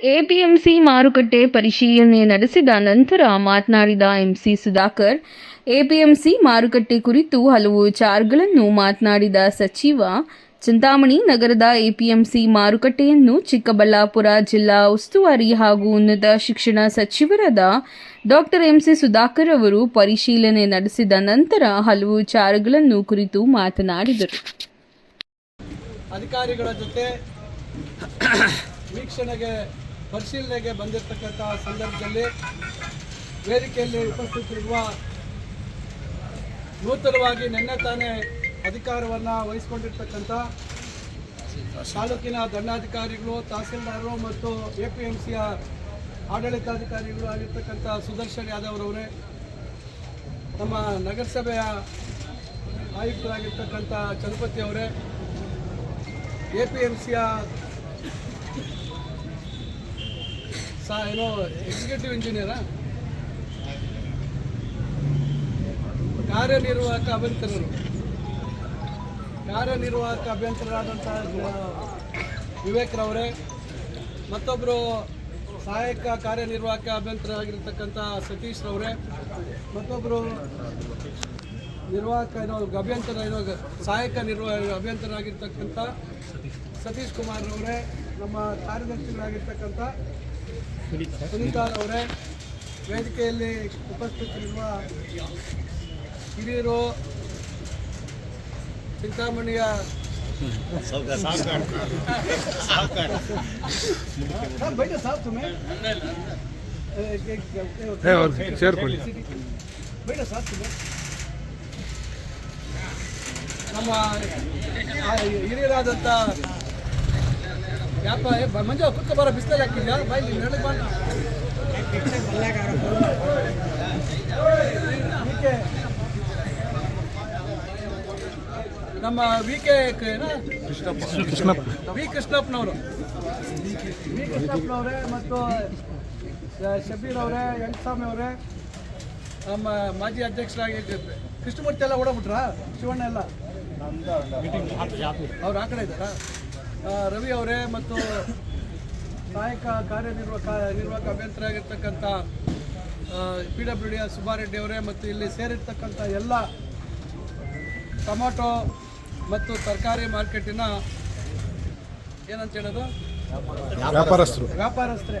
APMC ಮಾರುಕಟ್ಟೆ ಪರಿಶೀಲನೆ ನಡೆಸಿದ ನಂತರ ಮಾತನಾಡಿದ ಎಂಸಿ ಸುಧಾಕರ್ ಎಪಿಎಂಸಿ ಮಾರುಕಟ್ಟೆ ಕುರಿತು ಹಲವು ವಿಚಾರಗಳನ್ನು ಮಾತನಾಡಿದ ಸಚಿವ, ಚಿಂತಾಮಣಿ ನಗರದ ಎಪಿಎಂಸಿ ಮಾರುಕಟ್ಟೆಯನ್ನು ಚಿಕ್ಕಬಳ್ಳಾಪುರ ಜಿಲ್ಲಾ ಉಸ್ತುವಾರಿ ಹಾಗೂ ಉನ್ನತ ಶಿಕ್ಷಣ ಸಚಿವರಾದ ಡಾಕ್ಟರ್ ಎಂಸಿ ಸುಧಾಕರ್ ಅವರು ಪರಿಶೀಲನೆ ನಡೆಸಿದ ನಂತರ ಹಲವು ವಿಚಾರಗಳನ್ನು ಕುರಿತು ಮಾತನಾಡಿದರು. ಅಧಿಕಾರಿಗಳ ಜೊತೆ ವೀಕ್ಷಣೆಗೆ ಪರಿಶೀಲನೆಗೆ ಬಂದಿರತಕ್ಕಂಥ ಸಂದರ್ಭದಲ್ಲಿ ವೇದಿಕೆಯಲ್ಲಿ ಉಪಸ್ಥಿತರಿರುವ ನೂತನವಾಗಿ ನಿನ್ನೆ ತಾನೇ ಅಧಿಕಾರವನ್ನು ವಹಿಸಿಕೊಂಡಿರ್ತಕ್ಕಂಥ ತಾಲೂಕಿನ ದಂಡಾಧಿಕಾರಿಗಳು, ತಹಸೀಲ್ದಾರರು ಮತ್ತು ಎ ಪಿ ಎಂ ಸಿಯ ಆಡಳಿತಾಧಿಕಾರಿಗಳು ಆಗಿರ್ತಕ್ಕಂಥ ಸುದರ್ಶನ್ ಯಾದವ್ ಅವರೇ ನಮ್ಮ ನಗರಸಭೆಯ ಆಯುಕ್ತರಾಗಿರ್ತಕ್ಕಂಥ ಚಲಪತಿ ಅವರೇ ಎ ಪಿ ಎಂ ಸಿಯ ಏನೋ ಎಕ್ಸಿಕ್ಯೂಟಿವ್ ಇಂಜಿನಿಯರಾ ಕಾರ್ಯನಿರ್ವಾಹಕ ಅಭ್ಯಂತರರು. ಕಾರ್ಯನಿರ್ವಾಹಕ ಅಭ್ಯಂತರರಾದಂತಹ ವಿವೇಕ್ ರವರೇ ಮತ್ತೊಬ್ಬರು ಸಹಾಯಕ ಕಾರ್ಯನಿರ್ವಾಹಕ ಅಭಿಯಂತರಾಗಿರ್ತಕ್ಕಂಥ ಸತೀಶ್ ರವರೇ ಮತ್ತೊಬ್ಬರು ನಿರ್ವಾಹಕ ಏನೋ ಅಭ್ಯಂತರ, ಏನೋ ಸಹಾಯಕ ನಿರ್ವಾಹ ಅಭ್ಯಂತರಾಗಿರ್ತಕ್ಕಂಥ ಸತೀಶ್ ಕುಮಾರ್ ರವರೇ, ನಮ್ಮ ಕಾರ್ಯದರ್ಶಿಗಳಾಗಿರ್ತಕ್ಕಂಥ ಸುನೀತಾಲ್ ಅವರೇ ವೇದಿಕೆಯಲ್ಲಿ ಉಪಸ್ಥಿತರಿರುವ ಹಿರಿಯರು ಚಿಂತಾಮಣಿಯ ನಮ್ಮ ಹಿರಿಯರಾದಂಥ ಬ- ಮಂಜು ಕುತ್ಕೊ ಬರೋ ಬಿಸಿಲಲ್ಲಿ ಹಾಕಿದ್ಯಾ? ಬಾಯ್ಲಿ ನೆರಳಿಗೆ ಬಾ. ನಮ್ಮ ವಿ ಕೆ ಕೃಷ್ಣಪ್ಪ. ವಿ ಕೃಷ್ಣಪ್ಪನವರು. ವಿ ಕೃಷ್ಣಪ್ಪನವರೇ ಮತ್ತು ಶಬೀರ್ ಅವರೇ ಯಂಗಸ್ವಾಮಿ ಅವರೇ ನಮ್ಮ ಮಾಜಿ ಅಧ್ಯಕ್ಷರಾಗಿ ಕೃಷ್ಣಮೂರ್ತಿ ಎಲ್ಲ ಓಡಾಬಿಟ್ರಾ ಶಿವಣ್ಣ ಎಲ್ಲ? ಅವ್ರು ಆ ಕಡೆ ಇದ್ದಾರಾ? ರವಿ ಅವರೇ ಮತ್ತು ಸಹಾಯಕ ಕಾರ್ಯನಿರ್ವಾಹಕ ನಿರ್ವಾಹಕ ಅಭ್ಯಂತರಾಗಿರ್ತಕ್ಕಂಥ ಪಿ ಡಬ್ಲ್ಯೂ ಡಿ ಸುಬ್ಬಾರೆಡ್ಡಿ ಅವರೇ ಮತ್ತು ಇಲ್ಲಿ ಸೇರಿರ್ತಕ್ಕಂಥ ಎಲ್ಲ ಟೊಮೊಟೊ ಮತ್ತು ತರಕಾರಿ ಮಾರ್ಕೆಟಿನ ಏನಂತ ಹೇಳೋದು? ವ್ಯಾಪಾರಸ್ಥರು. ವ್ಯಾಪಾರಸ್ಥರೇ.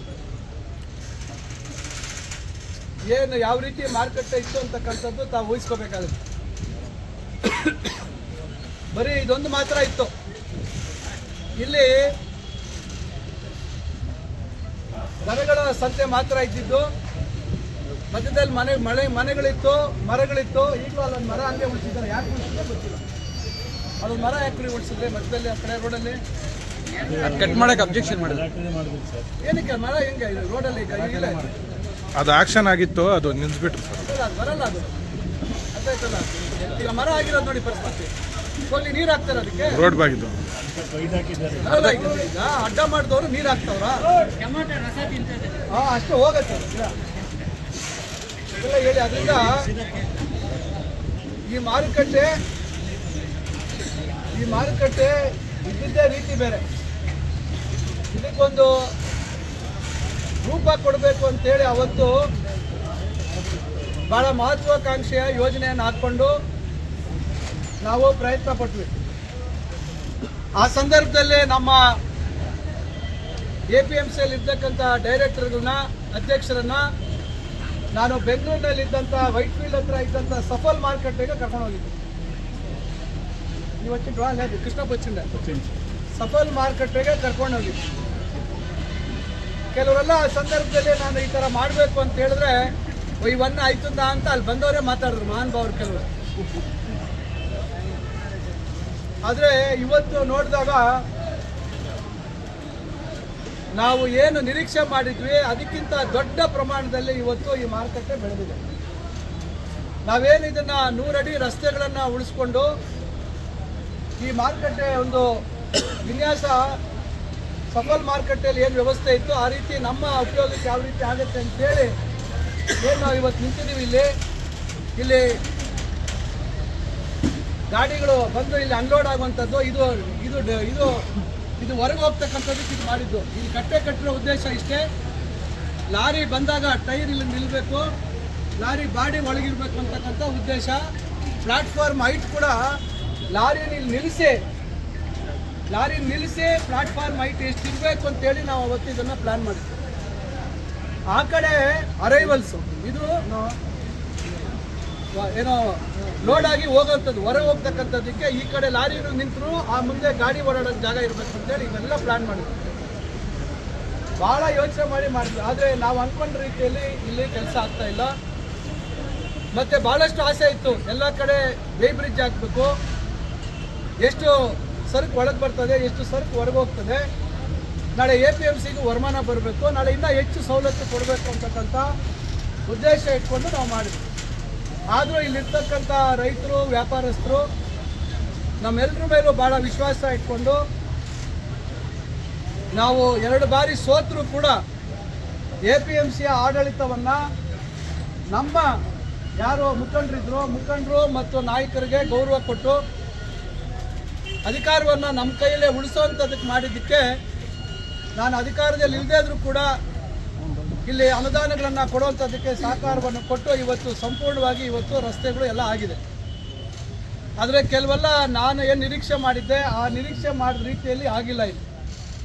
ಏನು ಯಾವ ರೀತಿ ಮಾರುಕಟ್ಟೆ ಇತ್ತು ಅಂತಕ್ಕಂಥದ್ದು ತಾವು ಊಹಿಸ್ಕೋಬೇಕಾಗುತ್ತೆ. ಬರೀ ಇದೊಂದು ಮಾತ್ರ ಇತ್ತು. ಇಲ್ಲಿ ದನಗಳ ಸಂತೆ ಮಾತ್ರ ಇದ್ದಿದ್ದು. ಮಧ್ಯದಲ್ಲಿ ಮನೆ ಮಳೆ ಮನೆಗಳಿತ್ತು ಮರಗಳಿತ್ತು. ಈಗಲೂ ಅಲ್ಲೊಂದು ಮರ ಹಂಗೆ ಉಳಿಸಿದ್ದಾರೆ. ಯಾಕೆ ಉಳಿಸಿದ್ರೆ ಗೊತ್ತಿಲ್ಲ. ಅದು ಮರ ಯಾಕೆ ಉಳಿಸಿದ್ರೆ ಮಧ್ಯದಲ್ಲಿ ಆ ಕಡೆ ರೋಡಲ್ಲಿ? ಕಟ್ ಮಾಡಕ್ಕೆ ಅಬ್ಜೆಕ್ಷನ್ ಮಾಡಿದ್ರು. ಏನಕ್ಕೆ ಮರ ಹೆಂಗೆ? ರೋಡಲ್ಲಿ ಈಗ ಇಲ್ಲ. ಅದು ಆಕ್ಷನ್ ಆಗಿತ್ತು ಅದು ನಿಲ್ಸ್ಬಿಟ್ರು. ಸರ್ ಅದು ಬರಲ್ಲ ಅದು. ಅದಾಯ್ತಲ್ಲ ಈಗ ಮರ ಆಗಿರೋದು ನೋಡಿ ಪರಿಸ್ಥಿತಿ. ಅಲ್ಲಿ ನೀರು ಹಾಕ್ತಾರೆ ಅದಕ್ಕೆ. ರೋಡ್ ಬಾಗಿದ್ದು ಅಡ್ಡ ಮಾಡಿದವರು ನೀರು ಹಾಕ್ತವ್ರ? ಅಷ್ಟು ಹೋಗತ್ತೆ ಹೇಳಿ ಅದರಿಂದ ಈ ಮಾರುಕಟ್ಟೆ ಈ ಮಾರುಕಟ್ಟೆ ಇದ್ದಿದ್ದೇ ರೀತಿ ಬೇರೆ. ಇದಕ್ಕೊಂದು ರೂಪ ಕೊಡಬೇಕು ಅಂತೇಳಿ ಅವತ್ತು ಭಾಳ ಮಹತ್ವಾಕಾಂಕ್ಷೆಯ ಯೋಜನೆಯನ್ನು ಹಾಕ್ಕೊಂಡು ನಾವು ಪ್ರಯತ್ನ ಪಟ್ವಿ. ಆ ಸಂದರ್ಭದಲ್ಲಿ ನಮ್ಮ ಎ ಪಿ ಎಂ ಸಿಯಲ್ಲಿ ಇರ್ತಕ್ಕಂಥ ಡೈರೆಕ್ಟರ್ಗಳನ್ನ ಅಧ್ಯಕ್ಷರನ್ನ ನಾನು ಬೆಂಗಳೂರಿನಲ್ಲಿ ಇದ್ದಂಥ ವೈಟ್ ಫೀಲ್ಡ್ ಹತ್ರ ಇದ್ದಂಥ ಸಫಲ್ ಮಾರ್ಕೆಟ್ಗೆ ಕರ್ಕೊಂಡು ಹೋಗಿದ್ದೆ. ಇವತ್ತು ಡ್ರಾ ಹೇಳಿ ಕೃಷ್ಣ ಸಫಲ್ ಮಾರ್ಕೆಟ್ಗೆ ಕರ್ಕೊಂಡು ಹೋಗಿದ್ದೆ. ಕೆಲವರೆಲ್ಲ ಆ ಸಂದರ್ಭದಲ್ಲಿ ನಾನು ಈ ಥರ ಮಾಡಬೇಕು ಅಂತ ಹೇಳಿದ್ರೆ ಇವನ್ನ ಆಯ್ತದ? ಅಂತ ಅಲ್ಲಿ ಬಂದವರೇ ಮಾತಾಡಿದ್ರು ಮಹಾನುಭಾವರು ಕೆಲವರು. ಆದರೆ ಇವತ್ತು ನೋಡಿದಾಗ ನಾವು ಏನು ನಿರೀಕ್ಷೆ ಮಾಡಿದ್ವಿ, ಅದಕ್ಕಿಂತ ದೊಡ್ಡ ಪ್ರಮಾಣದಲ್ಲಿ ಇವತ್ತು ಈ ಮಾರುಕಟ್ಟೆ ಬೆಳೆದಿದೆ. ನಾವೇನು ಇದನ್ನ ನೂರಡಿ ರಸ್ತೆಗಳನ್ನು ಉಳಿಸ್ಕೊಂಡು ಈ ಮಾರುಕಟ್ಟೆ ಒಂದು ವಿನ್ಯಾಸ ಸಫಲ್ ಮಾರುಕಟ್ಟೆಯಲ್ಲಿ ಏನು ವ್ಯವಸ್ಥೆ ಇತ್ತು, ಆ ರೀತಿ ನಮ್ಮ ಉಪಯೋಗಕ್ಕೆ ಯಾವ ರೀತಿ ಆಗುತ್ತೆ ಅಂತೇಳಿ ಏನು ನಾವು ಇವತ್ತು ನಿಂತಿದ್ದೀವಿ ಇಲ್ಲಿ. ಇಲ್ಲಿ ಗಾಡಿಗಳು ಬಂದು ಇಲ್ಲಿ ಅನ್ಲೋಡ್ ಆಗುವಂಥದ್ದು, ಇದು ಇದು ಇದು ಇದು ಹೊರಗೆ ಹೋಗ್ತಕ್ಕಂಥದ್ದಕ್ಕೆ ಇದು ಮಾಡಿದ್ದು. ಇಲ್ಲಿ ಕಟ್ಟೆ ಕಟ್ಟಿರೋ ಉದ್ದೇಶ ಇಷ್ಟೇ. ಲಾರಿ ಬಂದಾಗ ಟೈರ್ ಇಲ್ಲಿ ನಿಲ್ಲಬೇಕು ಲಾರಿ ಬಾಡಿ ಒಳಗಿರ್ಬೇಕು ಅಂತಕ್ಕಂಥ ಉದ್ದೇಶ. ಪ್ಲಾಟ್ಫಾರ್ಮ್ ಹೈಟ್ ಕೂಡ ಲಾರಿನ ಇಲ್ಲಿ ನಿಲ್ಲಿಸಿ ಲಾರಿ ನಿಲ್ಲಿಸಿ ಪ್ಲಾಟ್ಫಾರ್ಮ್ ಐಟ್ ಎಷ್ಟು ಇರಬೇಕು ಅಂತೇಳಿ ನಾವು ಅವತ್ತು ಇದನ್ನು ಪ್ಲಾನ್ ಮಾಡಿದ್ವಿ. ಆ ಕಡೆ ಅರೈವಲ್ಸು ಇದು ಏನೋ ಲೋಡ್ ಆಗಿ ಹೋಗೋಂಥದ್ದು ಹೊರ ಹೋಗ್ತಕ್ಕಂಥದ್ದಕ್ಕೆ ಈ ಕಡೆ ಲಾರಿಗಳು ನಿಂತರು ಆ ಮುಂದೆ ಗಾಡಿ ಓಡಾಡೋ ಜಾಗ ಇರಬೇಕು ಅಂತೇಳಿ ಇವೆಲ್ಲ ಪ್ಲಾನ್ ಮಾಡಿದ್ವಿ. ಭಾಳ ಯೋಚನೆ ಮಾಡಿ ಮಾಡಿದ್ವಿ. ಆದರೆ ನಾವು ಅಂದ್ಕೊಂಡ ರೀತಿಯಲ್ಲಿ ಇಲ್ಲಿ ಕೆಲಸ ಆಗ್ತಾ ಇಲ್ಲ. ಮತ್ತೆ ಭಾಳಷ್ಟು ಆಸೆ ಇತ್ತು. ಎಲ್ಲ ಕಡೆ ವೇ ಬ್ರಿಡ್ಜ್ ಹಾಕಬೇಕು. ಎಷ್ಟು ಸರಕು ಒಳಗೆ ಬರ್ತದೆ, ಎಷ್ಟು ಸರಕು ಹೊರಗೆ ಹೋಗ್ತದೆ, ನಾಳೆ ಎ ಪಿ ಎಂ ಸಿಗೂ ವರಮಾನ ಬರಬೇಕು, ನಾಳೆ ಇನ್ನೂ ಹೆಚ್ಚು ಸವಲತ್ತು ಕೊಡಬೇಕು ಅಂತಕ್ಕಂಥ ಉದ್ದೇಶ ಇಟ್ಕೊಂಡು ನಾವು ಮಾಡಿದ್ವಿ. ಆದರೂ ಇಲ್ಲಿರ್ತಕ್ಕಂಥ ರೈತರು, ವ್ಯಾಪಾರಸ್ಥರು ನಮ್ಮೆಲ್ಲರ ಮೇಲೂ ಭಾಳ ವಿಶ್ವಾಸ ಇಟ್ಕೊಂಡು ನಾವು ಎರಡು ಬಾರಿ ಸೋತರೂ ಕೂಡ ಎ ಪಿ ಎಂ ಸಿಯ ಆಡಳಿತವನ್ನು ನಮ್ಮ ಯಾರು ಮುಖಂಡರಿದ್ರು, ಮುಖಂಡರು ಮತ್ತು ನಾಯಕರಿಗೆ ಗೌರವ ಕೊಟ್ಟು ಅಧಿಕಾರವನ್ನು ನಮ್ಮ ಕೈಯಲ್ಲೇ ಉಳಿಸೋವಂಥದ್ದಕ್ಕೆ ಮಾಡಿದ್ದಕ್ಕೆ ನಾನು ಅಧಿಕಾರದಲ್ಲಿ ಇಲ್ಲದೇ ಇದ್ರೂ ಕೂಡ ಇಲ್ಲಿ ಅನುದಾನಗಳನ್ನು ಕೊಡುವಂಥದ್ದಕ್ಕೆ ಸಹಕಾರವನ್ನು ಕೊಟ್ಟು ಇವತ್ತು ಸಂಪೂರ್ಣವಾಗಿ ಇವತ್ತು ರಸ್ತೆಗಳು ಎಲ್ಲ ಆಗಿದೆ. ಆದರೆ ಕೆಲವೆಲ್ಲ ನಾನು ಏನು ನಿರೀಕ್ಷೆ ಮಾಡಿದ್ದೆ, ಆ ನಿರೀಕ್ಷೆ ಮಾಡಿದ ರೀತಿಯಲ್ಲಿ ಆಗಿಲ್ಲ ಇಲ್ಲಿ.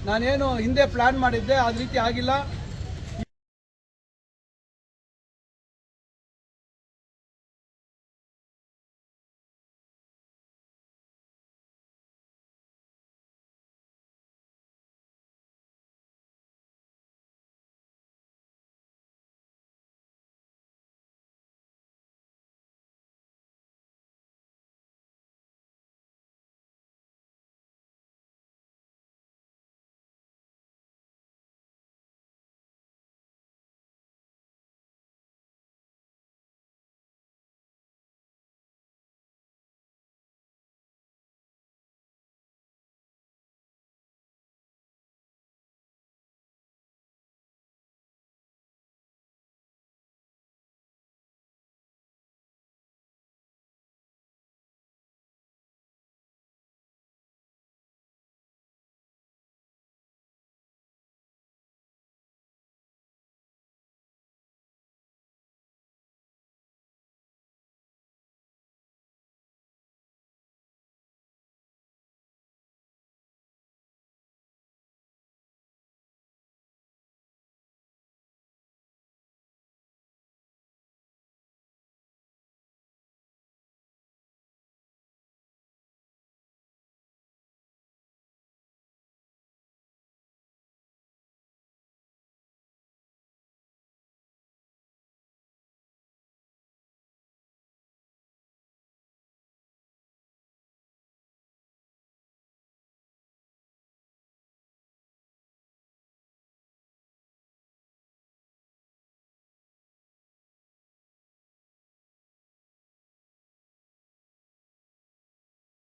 ನಾನೇನು ಹಿಂದೆ ಪ್ಲ್ಯಾನ್ ಮಾಡಿದ್ದೆ, ಆ ರೀತಿ ಆಗಿಲ್ಲ.